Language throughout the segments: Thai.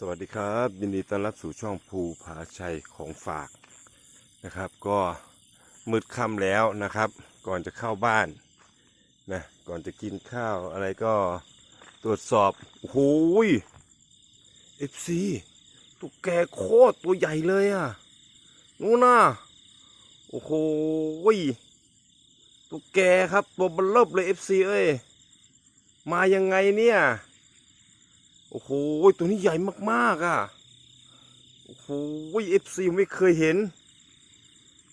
สวัสดีครับ ยินดีต้อนรับสู่ช่องภูผาชัยของฝากนะครับ ก็มืดค่ำแล้วนะครับ ก่อนจะเข้าบ้านนะก่อนจะกินข้าวอะไรก็ตรวจสอบโอ้โหเอฟซีตุ๊กแกโคตรตัวใหญ่เลยอะนู่นน่ะโอ้โหตุ๊กแกครับตัวบลเลบเลยเอฟซีเอ้ยมายังไงเนี่ย โอ้โห ตัวนี้ใหญ่มากๆอะ โอ้โหเอฟซีไม่เคยเห็น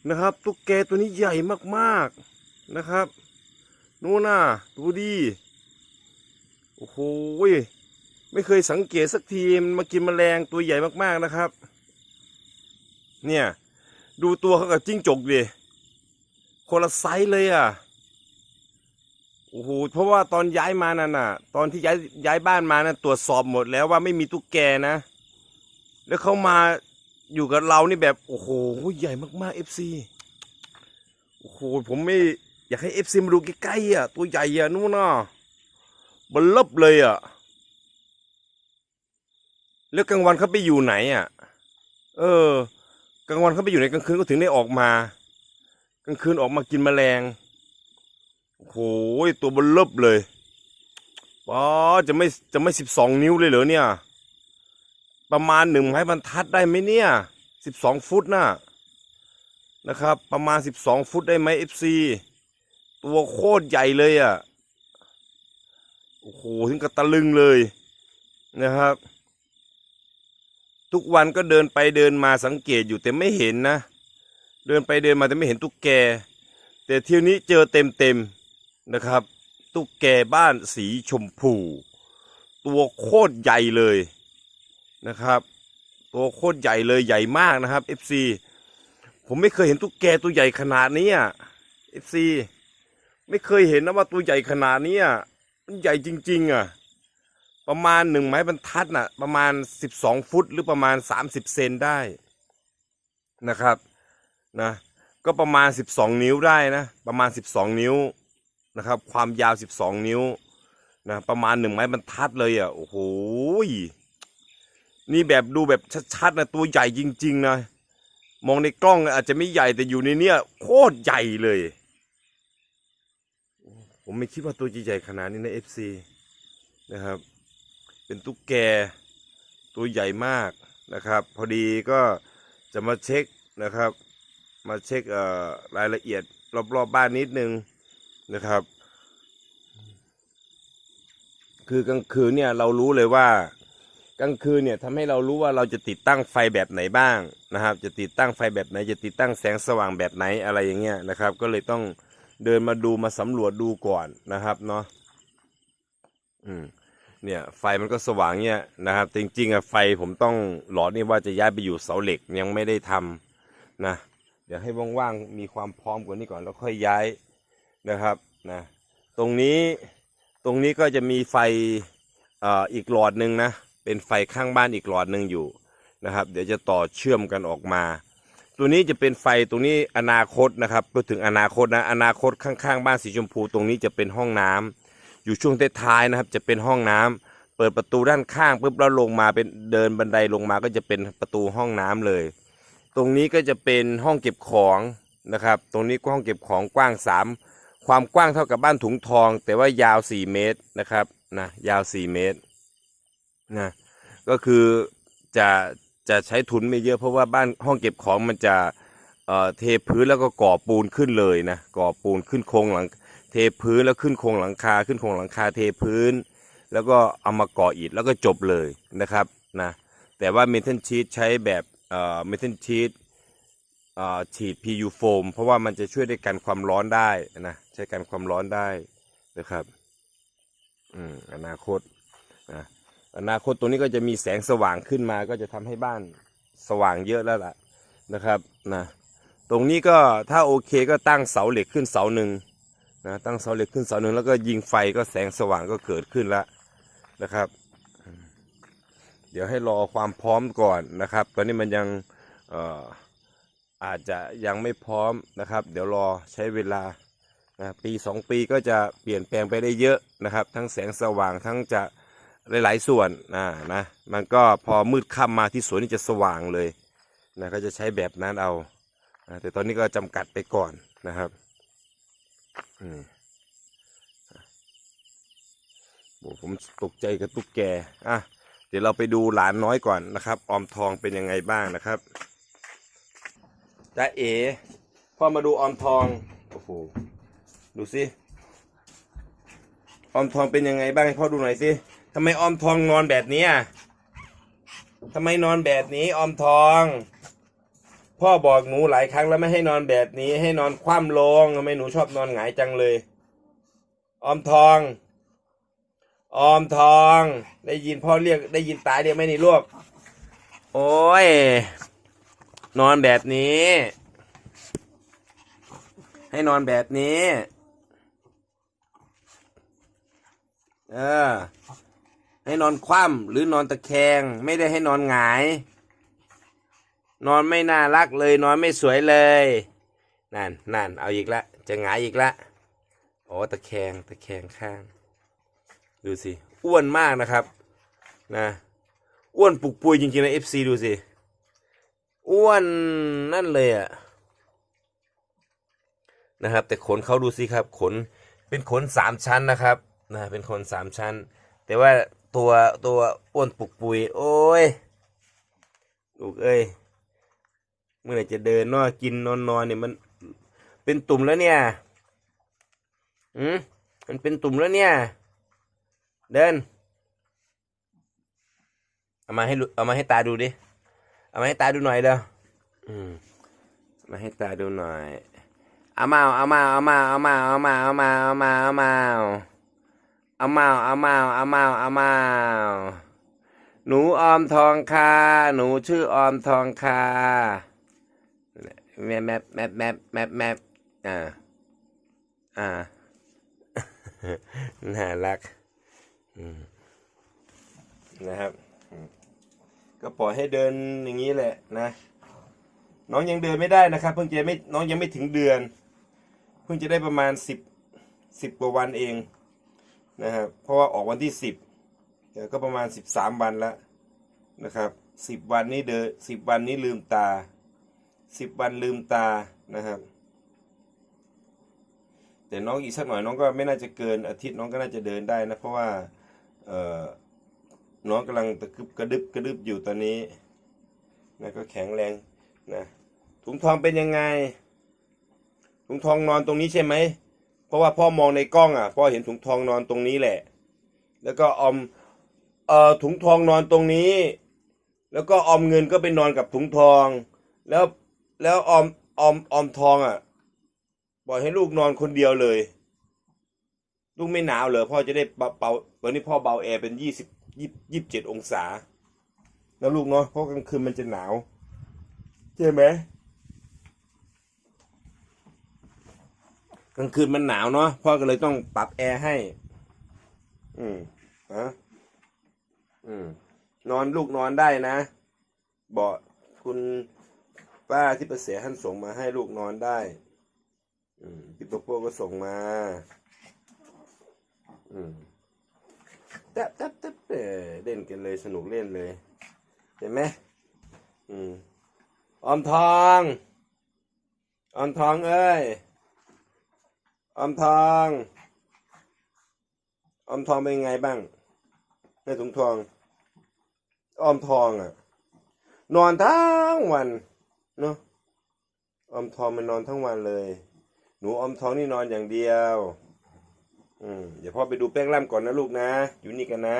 นะครับ ตุ๊กแกตัวนี้ใหญ่มากๆนะครับนู่นน่ะดูดิโอ้โหไม่เคยสังเกตสักทีมันมากินแมลงตัวใหญ่มากๆนะครับ เนี่ย ดูตัวเขากับจิ้งจกดิคนละไซส์เลยอะ โอ้โหเพราะว่าตอนย้ายมานั่นน่ะ ตอนที่ย้ายย้ายบ้านมานะตรวจสอบหมดแล้วว่าไม่มีตุ๊กแกนะ แล้วเขามาอยู่กับเรานี่แบบโอ้โหใหญ่มากๆเอฟซีโอ้โหผมไม่อยากให้เอฟซีมาดูใกล้ๆอะตัวใหญ่อะนู่นน่ะบลลบเลยอะแล้วกลางวันเขาไปอยู่ไหนอะ เออ กลางวันเขาไปอยู่ไหนกลางคืนก็ถึงได้ออกมา กลางคืนออกมากินแมลง โอ้โหตัวบลเลบเลยป้าจะไม่จะไม่สิบสองนิ้วเลยเหรอเนี่ย ประมาณหนึ่งไม้บรรทัดได้ไหมเนี่ยสิบสองฟุตน่ะนะครับ ประมาณสิบสองฟุตได้ไหมเอฟซีตัวโคตรใหญ่เลยอะโอ้โหถึงกระตะลึงเลยนะครับ ทุกวันก็เดินไปเดินมาสังเกตอยู่แต่ไม่เห็นนะ เดินไปเดินมาแต่ไม่เห็นตุ๊กแก แต่เที่ยวนี้เจอเต็มเต็ม นะครับ ตุ๊กแกบ้านสีชมพู ตัวโคตรใหญ่เลยนะครับ ตัวโคตรใหญ่เลยใหญ่มากนะครับ FC ผมไม่เคยเห็นตุ๊กแกตัวใหญ่ขนาดนี้อะ FC ไม่เคยเห็นนะว่าตัวใหญ่ขนาดนี้อะมันใหญ่จริง ๆ อะ ประมาณหนึ่งไม้บรรทัดน่ะ ประมาณสิบสองฟุตหรือประมาณสามสิบเซนได้นะครับนะก็ประมาณ12นิ้วได้นะ ประมาณ12นิ้ว นะครับ ความยาว 12 นิ้วนะประมาณหนึ่งไม้บรรทัดเลยอะโอ้โหนี่แบบดูแบบชัดๆนะตัวใหญ่จริง ๆ นะ มองในกล้องอาจจะไม่ใหญ่แต่อยู่ในเนี้ยโคตรใหญ่เลย ผมไม่คิดว่าตัวใหญ่ขนาดนี้นะ FC นะครับ เป็นตุ๊กแกตัวใหญ่มากนะครับ พอดีก็จะมาเช็คนะครับ มาเช็ครายละเอียดรอบๆบบ้านนิดนึง นะครับ คือกลางคืนเนี่ยเรารู้เลยว่ากลางคืนเนี่ยทำให้เรารู้ว่าเราจะติดตั้งไฟแบบไหนบ้างนะครับ จะติดตั้งไฟแบบไหน จะติดตั้งแสงสว่างแบบไหนอะไรอย่างเงี้ยนะครับ ก็เลยต้องเดินมาดูมาสำรวจดูก่อนนะครับเนาะอืมเนี่ยไฟมันก็สว่างเนี่ยนะครับ จริงๆอะไฟผมต้องหลอดนี่ว่าจะย้ายไปอยู่เสาเหล็กยังไม่ได้ทำนะ เดี๋ยวให้ว่างๆมีความพร้อมกว่านี้ก่อนแล้วค่อยย้าย นะครับนะตรงนี้ตรงนี้ก็จะมีไฟออีกหลอดหนึ่งนะเป็นไฟข้างบ้านอีกหลอดหนึ่งอยู่นะครับ เดี๋ยวจะต่อเชื่อมกันออกมา ตัวนี้จะเป็นไฟตรงนี้อนาคตนะครับพูดถึงอนาคตนะอนาคตข้างๆ บ้านสีชมพู ตรงนี้จะเป็นห้องน้ำอยู่ช่วงท้ายๆนะครับ จะเป็นห้องน้ำเปิดประตูด้านข้างปุ๊บแล้วลงมาเป็นเดินบันไดลงมาก็จะเป็นประตูห้องน้ำเลย ตรงนี้ก็จะเป็นห้องเก็บของนะครับ ตรงนี้ก็ห้องเก็บของกว้างสาม ความกว้างเท่ากับบ้านถุงทอง แต่ว่ายาวสี่เมตรนะครับนะยาวสี่เมตรนะก็คือจะจะใช้ทุนไม่เยอะเพราะว่าบ้านห้องเก็บของมันจะเอ่อเทพื้นแล้วก็ก่อปูนขึ้นเลยนะก่อปูนขึ้นโครงหลังเทพื้นแล้วขึ้นโครงหลังคาขึ้นโครงหลังคาเทพื้น แล้วก็เอามาก่ออิฐแล้วก็จบเลยนะครับนะแต่ว่าเมทัลชีตใช้แบบเอ่อเมทัลชีต ฉีด PU โฟมเพราะว่ามันจะช่วยในการความร้อนได้นะใช้การความร้อนได้นะครับอืมอนาคตนะอนาคตตัวนี้ก็จะมีแสงสว่างขึ้นมา ก็จะทำให้บ้านสว่างเยอะแล้วล่ะนะครับนะตรงนี้ก็ถ้าโอเคก็ตั้งเสาเหล็กขึ้นเสาหนึ่งนะตั้งเสาเหล็กขึ้นเสาหนึ่งแล้วก็ยิงไฟก็แสงสว่างก็เกิดขึ้นแล้วนะครับ เดี๋ยวให้รอความพร้อมก่อนนะครับ ตอนนี้มันยังเอ่อ อาจจะยังไม่พร้อมนะครับ เดี๋ยวรอใช้เวลานะปีสองปีก็จะเปลี่ยนแปลงไปได้เยอะนะครับ ทั้งแสงสว่างทั้งจะหลายๆส่วนนะนะมันก็พอมืดค่ำมาที่สวนนี่จะสว่างเลยนะก็จะใช้แบบนั้นเอานะแต่ตอนนี้ก็จำกัดไปก่อนนะครับอืมผมตกใจกับตุ๊กแกอะเดี๋ยวเราไปดูหลานน้อยก่อนนะครับ ออมทองเป็นยังไงบ้างนะครับ จ้าเอ๋พ่อมาดูออมทองโอ้โหดูสิออมทองเป็นยังไงบ้างให้พ่อดูหน่อยสิทำไมออมทองนอนแบบนี้อะทำไมนอนแบบนี้ออมทอง พ่อบอกหนูหลายครั้งแล้วไม่ให้นอนแบบนี้ ให้นอนคว่ำลงทำไมหนูชอบนอนหงายจังเลย ออมทอง ออมทอง ได้ยินพ่อเรียกได้ยินตาเรียกไหมนี่ลูกโอ้ย นอนแบบนี้ ให้นอนแบบนี้ เออ ให้นอนคว่ำหรือนอนตะแคง ไม่ได้ให้นอนหงาย นอนไม่น่ารักเลย นอนไม่สวยเลย นั่นนั่นเอาอีกละ จะหงายอีกละอ๋อตะแคงตะแคงข้าง ดูสิ อ้วนมากนะครับ นะ อ้วนปุกปุยจริงๆนะเอฟซีดูสิ อ้วนนั่นเลยอะนะครับ แต่ขนเขาดูสิครับขนเป็นขนสามชั้นนะครับนะเป็นขนสามชั้น แต่ว่าตัวตัวอ้วนปุกปุยโอ้ยลูกเอ้ยเมื่อไหร่จะเดินนากินนอนนอนเนี่ยมันเป็นตุ่มแล้วเนี่ยอืมมันเป็นตุ่มแล้วเนี่ย เดิน เอามาให้ลูเอามาให้ตาดูดิ เอามาให้ตาดูหน่อยเด้ออืมามาให้ตาดูหน่อยเอามาเอามาเอามาเอามาเอามาเอามาเอามาเอามาเอามาเอามาเอามาเอามาหนูออมทองค่ะหนูชื่อออมทองค่ะแมบแมบแมบแมบแมบแมบอ่าอ่าน่ารักอืมนะครับ ก็ปล่อยให้เดินอย่างนี้แหละนะ น้องยังเดินไม่ได้นะครับ เพิ่งจะไม่น้องยังไม่ถึงเดือน เพิ่งจะได้ประมาณสิบสิบกว่าวันเองนะครับเพราะว่าออกวันที่สิบก็ประมาณสิบสามวันแล้วนะครับสิบวันนี้เดินสิบวันนี้ลืมตาสิบวันลืมตานะครับ แต่น้องอีกสักหน่อยน้องก็ไม่น่าจะเกินอาทิตย์น้องก็น่าจะเดินได้นะเพราะว่าเอ่อ น้องกำลังตะกึบกระดึบกระดึบอยู่ตอนนี้นะก็แข็งแรงนะถุงทองเป็นยังไงถุงทองนอนตรงนี้ใช่ไหมเพราะว่าพ่อมองในกล้องอะพ่อเห็นถุงทองนอนตรงนี้แหละ แล้วก็ออมเอ่อถุงทองนอนตรงนี้ แล้วก็ออมเงินก็ไปนอนกับถุงทอง แล้วแล้วออมออมออมทองอะปล่อยให้ลูกนอนคนเดียวเลย ลูกไม่หนาวเหรอพ่อจะได้เบาเบาวันนี้พ่อเบาแอร์เป็นยี่สิบ ยี่ยี่สิบเจ็ดองศาแล้วลูกเนาะเพราะกลางคืนมันจะหนาวใช่ไหมกลางคืนมันหนาวเนาะพ่อก็เลยต้องปรับแอร์ให้ อืมฮะอืม นอนลูกนอนได้นะบอกคุณป้าที่ประเสียท่านส่งมาให้ลูกนอนได้ อืมพี่โปโป้ก็ส่งมา อืม แต๊บแต๊บแต๊บเออเล่นกันเลยสนุกเล่นเลย เห็นไหมอืมออมทองออมทองเอ้ยออมทองออมทองเป็นไงบ้างในถุงทองออมทองอะ นอนทั้งวันเนาะออมทองมันนอนทั้งวันเลย หนูออมทองนี่นอนอย่างเดียว อืมเดี๋ยวพ่อไปดูแป้งล่ำก่อนนะลูกนะ อยู่นี่กันนะ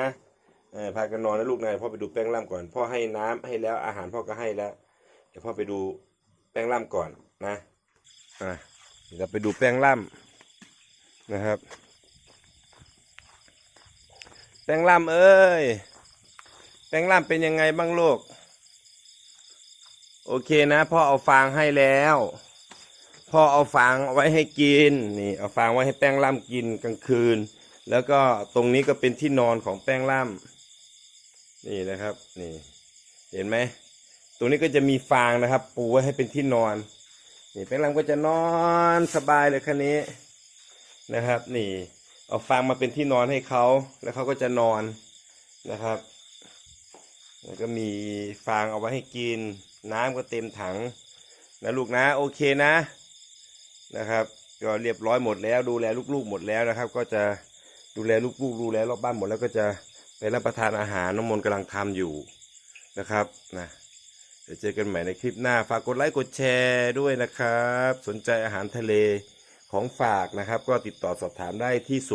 เออพากันนอนนะลูกนะพ่อไปดูแป้งล่ำก่อน พ่อให้น้ำให้แล้วอาหารพ่อก็ให้แล้ว เดี๋ยวพ่อไปดูแป้งล่ำก่อนนะอะเดี๋ยวไปดูแป้งล่ำนะครับ แป้งล่ำเอ้ยแป้งล่ำเป็นยังไงบ้างลูกโอเคนะพ่อเอาฟางให้แล้ว พ่อเอาฟางาไว้ให้กินนี่เอาฟางไว้ให้แป้งล่ำกินกลางคืน แล้วก็ตรงนี้ก็เป็นที่นอนของแป้งล่ำนี่นะครับนี่เห็นไหมตรงนี้ก็จะมีฟางนะครับ ปูไว้ให้เป็นที่นอนนี่แป้งล่ำก็จะนอนสบายเลยคันนี้นะครับ นี่เอาฟางมาเป็นที่นอนให้เขาแล้วเขาก็จะนอนนะครับแล้วก็มีฟางเอาไว้ให้กิน น้ำก็เต็มถังนะลูกนะ โอเคนะ นะครับก็เรียบร้อยหมดแล้วดูแลลูกๆหมดแล้วนะครับ ก็จะดูแลลูกๆดูแลรอบบ้านหมดแล้วก็จะไปรับประทานอาหารน้องมนต์กำลังทำอยู่นะครับนะเดี๋ยวเจอกันใหม่ในคลิปหน้าฝากกดไลค์กดแชร์ด้วยนะครับ สนใจอาหารทะเลของฝากนะครับ ก็ติดต่อสอบถามได้ที่ 061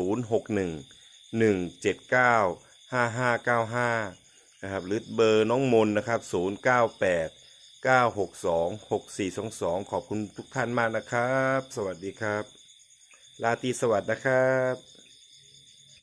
179 5595 นะครับหรือเบอร์น้องมนนะครับ 098 962 6422 ขอบคุณทุกท่านมากนะครับ สวัสดีครับ ลาตีสวัสดีนะครับ